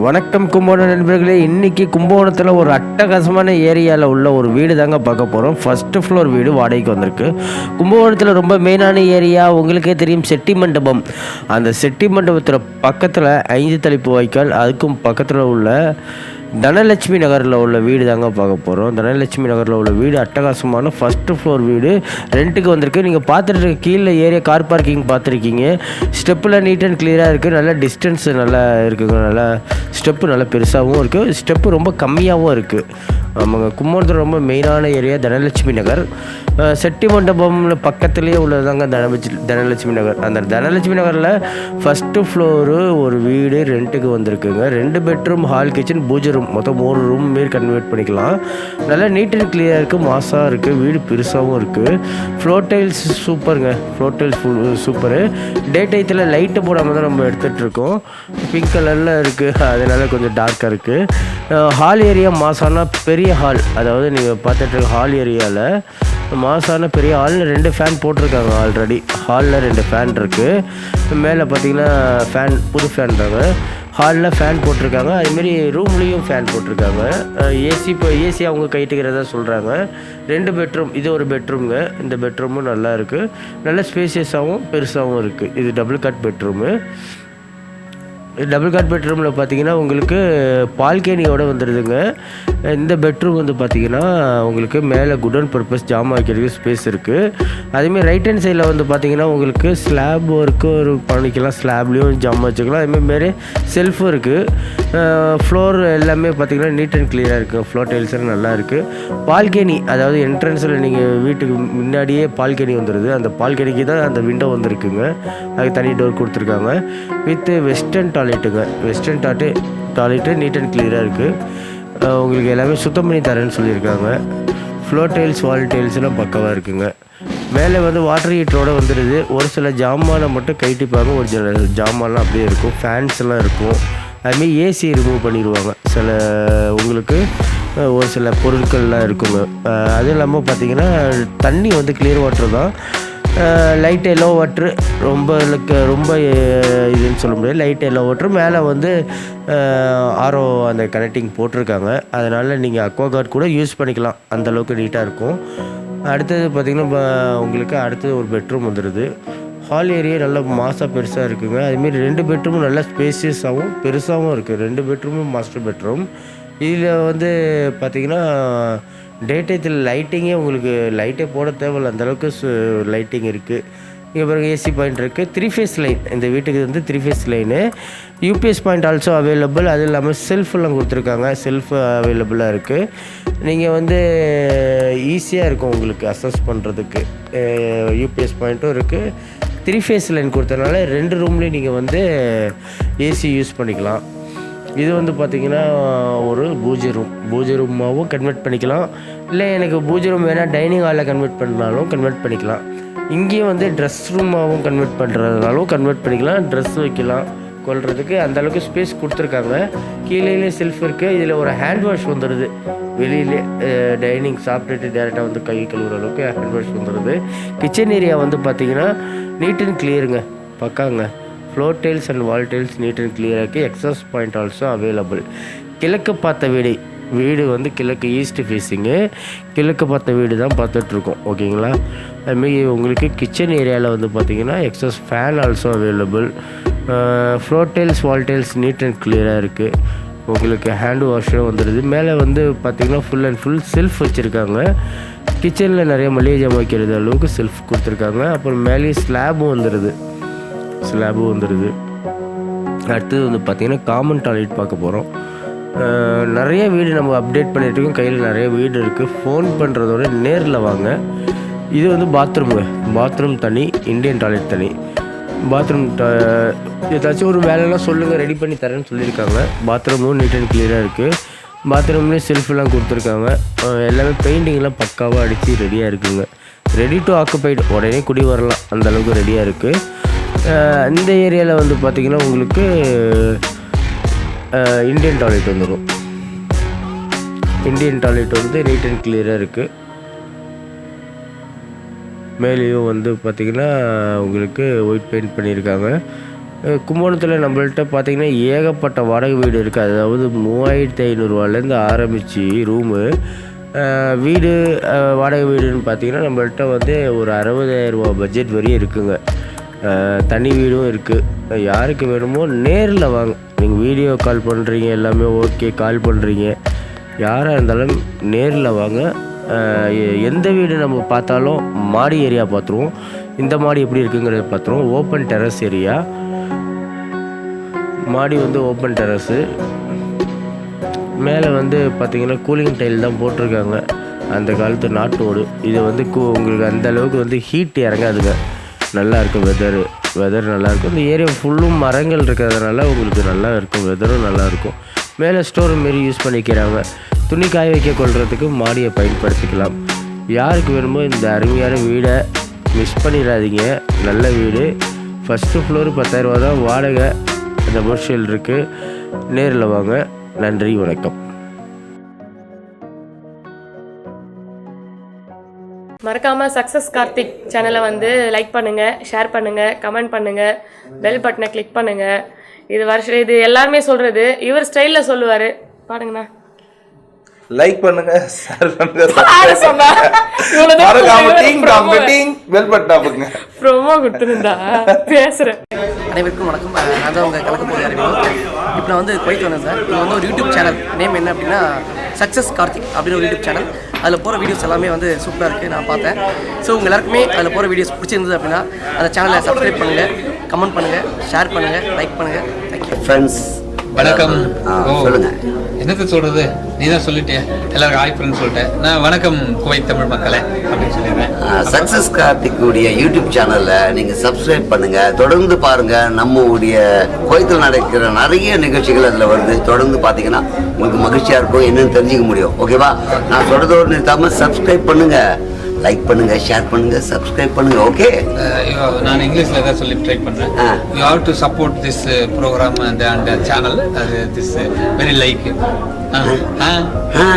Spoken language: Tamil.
வணக்கம் கும்பகோணம் நண்பர்களே. இன்னைக்கு கும்பகோணத்தில் ஒரு அட்டகாசமான ஏரியாவில் உள்ள ஒரு வீடு தாங்க பார்க்க போகிறோம் ஃபஸ்ட்டு ஃப்ளோர் வீடு வாடகைக்கு வந்திருக்கு. கும்பகோணத்தில் ரொம்ப மெயினான ஏரியா உங்களுக்கே தெரியும் செட்டி மண்டபம். அந்த செட்டி மண்டபத்தில் பக்கத்தில் ஐந்து தலைப்பு வாய்க்கால் அதுக்கும் பக்கத்தில் உள்ள தனலட்சுமி நகரில் உள்ள வீடு தாங்க பார்க்க போகிறோம் தனலட்சுமி நகரில் உள்ள வீடு அட்டகாசமான ஃபஸ்ட்டு ஃப்ளோர் வீடு. ரெண்ட்டுக்கு வந்திருக்கு. நீங்கள் பார்த்துட்டு இருக்க கீழே ஏரியா கார் பார்க்கிங் பார்த்துருக்கீங்க. ஸ்டெப்பில் நீட் அண்ட் கிளியராக இருக்குது நல்ல டிஸ்டன்ஸ் நல்லா இருக்குங்க நல்லா ஸ்டெப்பு நல்லா பெருசாகவும் இருக்குது ஸ்டெப்பு ரொம்ப கம்மியாகவும் இருக்குது ஆமாங்க. கும்பகோணத்தில் ரொம்ப மெயினான ஏரியா தனலட்சுமி நகர். செட்டி மண்டபம்ல பக்கத்துலேயே உள்ளதாங்க தனலட்சுமி தனலட்சுமி நகர். அந்த தனலட்சுமி நகரில் ஃபஸ்ட்டு ஃப்ளோரு ஒரு வீடு ரெண்ட்டுக்கு வந்திருக்குங்க. ரெண்டு bedroom hall kitchen puja room மொத்தம் மூணு ரூம் மாரி கன்வெர்ட் பண்ணிக்கலாம். நல்லா நீட் அண்ட் கிளியராக இருக்குது மாசாக இருக்குது வீடு பெருசாகவும் இருக்குது ஃப்ளோர் டைல்ஸ் சூப்பருங்க ஃப்ளோர் டைல்ஸ் சூப்பரு டே டைத்தில் லைட்டு போடாமல் தான் நம்ம எடுத்துகிட்ருக்கோம் பிங்க் கலரில் இருக்குது அதனால கொஞ்சம் டார்க்காக இருக்குது ஹால் ஏரியா மாசானா பெரிய ஹால் அதாவது நீங்கள் பார்த்துட்டு ஹால் ஏரியாவில் மாசான பெரிய ஹாலில் ரெண்டு ஃபேன் போட்டிருக்காங்க ஆல்ரெடி ஹாலில் ரெண்டு ஃபேன் இருக்குது மேலே பார்த்தீங்கன்னா ஃபேன் புது ஃபேன் தாங்க ஹாலில் ஃபேன் போட்டிருக்காங்க. அதுமாரி ரூம்லேயும் ஃபேன் போட்டிருக்காங்க. ஏசி இப்போ ஏசி அவங்க கைட்டுக்கிறதா சொல்கிறாங்க ரெண்டு பெட்ரூம் இது ஒரு பெட்ரூம்ங்க இந்த பெட்ரூமும் நல்லா இருக்குது நல்ல ஸ்பேசியஸாகவும் பெருசாகவும் இருக்குது இது double cot bedroom double cot பெட்ரூமில் பார்த்தீங்கன்னா உங்களுக்கு பால்கேனியோட வந்துடுதுங்க இந்த பெட்ரூம் வந்து பார்த்தீங்கன்னா உங்களுக்கு மேலே குடன் பர்பஸ் ஜாமா வைக்கிறதுக்கு ஸ்பேஸ் இருக்குது அதேமாதிரி ரைட் ஹேண்ட் சைடில் வந்து பார்த்தீங்கன்னா உங்களுக்கு ஸ்லாப் ஒர்க்கு ஒரு பண்ணிக்கலாம். ஸ்லாப்லேயும் ஜாமா வச்சுக்கலாம். அதேமாதிரி செல்ஃபும் இருக்குது ஃப்ளோர் எல்லாமே பார்த்தீங்கன்னா நீட் அண்ட் கிளியராக இருக்குது ஃப்ளோர் டைல்ஸ் எல்லாம் நல்லா இருக்குது பால்கேனி அதாவது என்ட்ரன்ஸில் நீங்கள் வீட்டுக்கு முன்னாடியே பால்கேனி வந்துடுது அந்த பால்கேனிக்கு தான் அந்த விண்டோ வந்திருக்குங்க. அதுக்கு தனி டோர் கொடுத்துருக்காங்க. With western டாய்லெட்டுங்க western toilet toilet neat and கிளியராக இருக்குது உங்களுக்கு எல்லாமே சுத்தம் பண்ணி தரேன்னு சொல்லியிருக்காங்க. ஃப்ளோர் டைல்ஸ் வால் டைல்ஸ்லாம் பக்கவாக இருக்குங்க. மேலே வந்து வாட்டர் ஹீட்டரோடு வந்துடுது ஒரு சில ஜாமானை மட்டும் கைட்டிப்பாங்க ஒரு சில ஜாமான்லாம் அப்படியே இருக்கும். ஃபேன்ஸ் எல்லாம் இருக்கும். அதுமாரி ஏசி ரிமூவ் பண்ணிடுவாங்க. சில உங்களுக்கு ஒரு சில பொருட்கள்லாம் இருக்குங்க. அதுவும் இல்லாமல் பார்த்தீங்கன்னா தண்ணி வந்து கிளியர் வாட்டர் தான். லைட் எல்லோ வாட்ரு ரொம்ப ரொம்ப இதுன்னு சொல்ல முடியாது. லைட் எல்லோ வாட்ரு மேலே வந்து ஆரோ அந்த கனெக்டிங் போட்டிருக்காங்க. அதனால் நீங்கள் அக்வா கார்டு கூட யூஸ் பண்ணிக்கலாம். அந்தளவுக்கு நீட்டாக இருக்கும். அடுத்தது பார்த்திங்கன்னா உங்களுக்கு அடுத்தது ஒரு பெட்ரூம் வந்துடுது ஹால் ஏரியா நல்லா மாசாக பெருசாக இருக்குங்க. அதுமாரி ரெண்டு பெட்ரூமும் நல்லா ஸ்பேசியஸாகவும் பெருசாகவும் இருக்குது ரெண்டு பெட்ரூமும் மாஸ்டர் பெட்ரூம் இதில் வந்து பார்த்திங்கன்னா டே டயத்தில் லைட்டிங்கே உங்களுக்கு லைட்டே போட தேவையில்ல. அந்தளவுக்கு சு லைட்டிங் இருக்குது இங்கே பிறகு ஏசி பாயிண்ட் இருக்குது த்ரீ ஃபேஸ் லைன் இந்த வீட்டுக்கு வந்து three phase line UPS point also available அது இல்லாமல் செல்ஃபெல்லாம் கொடுத்துருக்காங்க. செல்ஃப் அவைலபிளாக இருக்குது நீங்கள் வந்து ஈஸியாக இருக்கும் உங்களுக்கு அசஸ் பண்ணுறதுக்கு யூபிஎஸ் பாயிண்ட்டும் இருக்குது த்ரீ ஃபேஸ் லைன் கொடுத்தனால ரெண்டு ரூம்லேயும் நீங்கள் வந்து ஏசி யூஸ் பண்ணிக்கலாம். இது வந்து பார்த்திங்கன்னா ஒரு பூஜை ரூம் பூஜை ரூமாகவும் கன்வெர்ட் பண்ணிக்கலாம். இல்லை எனக்கு பூஜை ரூம் வேணால் டைனிங் ஹாலில் கன்வெர்ட் பண்ணாலும் கன்வெர்ட் பண்ணிக்கலாம். இங்கேயும் வந்து ட்ரெஸ் ரூமாகவும் கன்வெர்ட் பண்ணுறதுனாலும் கன்வெர்ட் பண்ணிக்கலாம். ட்ரெஸ் வைக்கலாம். கொள்றதுக்கு அந்தளவுக்கு ஸ்பேஸ் கொடுத்துருக்காங்க. கீழே செல்ஃப் இருக்குது இதில் ஒரு ஹேண்ட் வாஷ் வந்துடுது வெளியிலே டைனிங் சாப்பிட்டுட்டு டேரெக்டாக வந்து கை கழுவுற அளவுக்கு ஹேண்ட் வாஷ் வந்துடுது கிச்சன் ஏரியா வந்து பார்த்திங்கன்னா நீட் அண்ட் கிளியருங்க பக்காங்க. Floor tiles and wall tiles neat and கிளியராக இருக்குது எக்ஸாஸ் பாயிண்ட் ஆல்சோ அவைலபிள் கிழக்கு பார்த்த வீடு வீடு வந்து கிழக்கு ஈஸ்ட் ஃபேஸிங்கு கிழக்கு பார்த்த வீடு தான் பார்த்துட்ருக்கோம் ஓகேங்களா அதுமாரி உங்களுக்கு கிச்சன் ஏரியாவில் வந்து பார்த்தீங்கன்னா exhaust fan also available floor tiles wall tiles neat and கிளியராக இருக்குது உங்களுக்கு ஹேண்ட் வாஷும் வந்துடுது மேலே வந்து பார்த்திங்கன்னா ஃபுல் அண்ட் ஃபுல் செல்ஃப் வச்சுருக்காங்க. கிச்சனில் நிறைய மளிகை ஜாமான் வைக்கிறது அளவுக்கு செல்ஃப் கொடுத்துருக்காங்க. அப்புறம் மேலேயே ஸ்லாபும் வந்துடுது ஸ்லாபும் வந்துடுது அடுத்தது வந்து பார்த்திங்கன்னா காமன் டாய்லெட் பார்க்க போகிறோம் நிறைய வீடு நம்ம அப்டேட் பண்ணிட்டு இருக்கோம். கையில் நிறைய வீடு இருக்குது ஃபோன் பண்ணுறதோட நேரில் வாங்க. இது வந்து பாத்ரூமுங்க பாத்ரூம் தனி இந்தியன் டாய்லெட் தனி. பாத்ரூம் ஏதாச்சும் ஒரு வேலைலாம் சொல்லுங்கள் ரெடி பண்ணி தரேன்னு சொல்லியிருக்காங்க. பாத்ரூமும் நீட் அண்ட் கிளியராக இருக்குது பாத்ரூம்லேயும் செல்ஃபெல்லாம் கொடுத்துருக்காங்க. எல்லாமே பெயிண்டிங்லாம் பக்காவாக அடித்து ரெடியாக இருக்குங்க. ரெடி டு ஆக்குபைடு உடனே குடி வரலாம். அந்தளவுக்கு ரெடியாக இருக்குது இந்த ஏரியாவில் வந்து பார்த்திங்கன்னா உங்களுக்கு இந்தியன் டாய்லெட் வந்துடும் இந்தியன் டாய்லெட் வந்து நீட் அண்ட் கிளியராக இருக்குது மேலேயும் வந்து பார்த்திங்கன்னா உங்களுக்கு ஒயிட் பெயிண்ட் பண்ணியிருக்காங்க. கும்பகோணத்தில் நம்மள்ட்ட பார்த்தீங்கன்னா ஏகப்பட்ட வாடகை வீடு இருக்குது அதாவது மூவாயிரத்தி ஐநூறுரூவாலேருந்து ஆரம்பித்து ரூமு வீடு வாடகை வீடுன்னு பார்த்தீங்கன்னா நம்மள்ட்ட வந்து ஒரு அறுபதாயிரரூபா பட்ஜெட் வரையும் இருக்குங்க. தனி வீடும் இருக்குது யாருக்கு வேணுமோ நேரில் வாங்க. நீங்கள் வீடியோ கால் பண்ணுறீங்க எல்லாமே ஓகே கால் பண்ணுறீங்க யாராக இருந்தாலும் நேரில் வாங்க. எந்த வீடு நம்ம பார்த்தாலும் மாடி ஏரியா பார்த்துருவோம். இந்த மாடி எப்படி இருக்குங்கிறத பார்த்துருவோம். ஓப்பன் டெரஸ் ஏரியா மாடி வந்து ஓப்பன் டெரஸு மேலே வந்து பார்த்திங்கன்னா கூலிங் டைல் தான் போட்டிருக்காங்க. அந்த காலத்து நாட்டோடு. இது வந்து கூ உங்களுக்கு அந்த அளவுக்கு வந்து ஹீட் இறங்காதுங்க. நல்லா இருக்கும் வெதரு வெதர் நல்லாயிருக்கும். இந்த ஏரியா ஃபுல்லும் மரங்கள் இருக்கிறதுனால உங்களுக்கு நல்லா இருக்கும் வெதரும் நல்லாயிருக்கும். மேலே ஸ்டோர் மாரி யூஸ் பண்ணிக்கிறாங்க. துணி காய வைக்க கொள்றதுக்கு மாடியை பயன்படுத்திக்கலாம். யாருக்கு வேணுமோ இந்த அருமையான வீடை மிஸ் பண்ணிடாதீங்க. நல்ல வீடு. ஃபஸ்ட்டு ஃப்ளோர் பத்தாயிரரூபா தான் வாடகை. அந்த கமர்ஷியல் இருக்குது நேரில் வாங்க. நன்றி வணக்கம். மறக்காம சக்ஸஸ் கார்த்திக் சேனலை வந்து லைக் பண்ணுங்க ஷேர் பண்ணுங்க கமெண்ட் பண்ணுங்க பெல் பட்டனை கிளிக் பண்ணுங்க. இது வருஷம் இது எல்லாருமே சொல்றது இவர் ஸ்டைல்ல சொல்லுவாரு. பாருங்கண்ணா. லைக் பண்ணுங்க ஷேர் பண்ணுங்க யாரு சொன்னா? இவ்வளவுதான் மறக்காம. டிங் டிங் பெல் பட்டன் அமுக்குங்க ப்ரோமோ கொடுத்துருந்தா. பேசுறேன். அனைவருக்கும் வணக்கம். நான் தான் உங்கள் கலக்க போகிற அறிவியல் இப்போ நான் வந்து குவைத் வந்தேன் சார். இது வந்து ஒரு யூடியூப் சேனல் நேம் என்ன அப்படின்னா சக்ஸஸ் கார்த்திக் அப்படின்னு ஒரு யூடியூப் சேனல் அதில் போகிற வீடியோஸ் எல்லாமே வந்து சூப்பராக இருக்குது நான் பார்த்தேன். ஸோ உங்கள் எல்லாருக்குமே அதில் போகிற வீடியோஸ் பிடிச்சிருந்தது அப்படின்னா அந்த சேனலை சப்ஸ்கிரைப் பண்ணுங்கள் கமெண்ட் பண்ணுங்கள் ஷேர் பண்ணுங்கள் லைக் பண்ணுங்கள் தேங்க்யூ ஃப்ரெண்ட்ஸ் வணக்கம். சொல்லுங்க. என்னத்த சொல்றது? நீ தான் சொல்லிட்டிய. எல்லாருக்கும் ஹாய் ஃப்ரெண்ட் சொல்லிட்டேன். நான் வணக்கம் குவைத் தமிழ் மக்களே அப்படின்னு சொல்லிடுறேன். சக்சஸ் கார்த்திக்குடைய யூடியூப் சேனல்ல நீங்க சப்ஸ்கிரைப் பண்ணுங்க. தொடர்ந்து பாருங்க. நம்ம உடைய கோயத்தில் நடக்கிற நிறைய நிகழ்ச்சிகள் அதுல வருது. தொடர்ந்து பாத்தீங்கன்னா உங்களுக்கு மகிழ்ச்சியா இருக்கும். என்னன்னு தெரிஞ்சுக்க முடியும். ஓகேவா நான் சொல்றதோடு நிறுத்தாம சப்ஸ்கிரைப் பண்ணுங்க. லைக் பண்ணுங்க ஷேர் பண்ணுங்க சப்ஸ்கிரைப் பண்ணுங்க. ஓகே ஐயோ, நான் இங்கிலீஷ்ல தான் சொல்லி ட்ரை பண்றேன். ஆ. You have to support this programme and and channel this very like ah.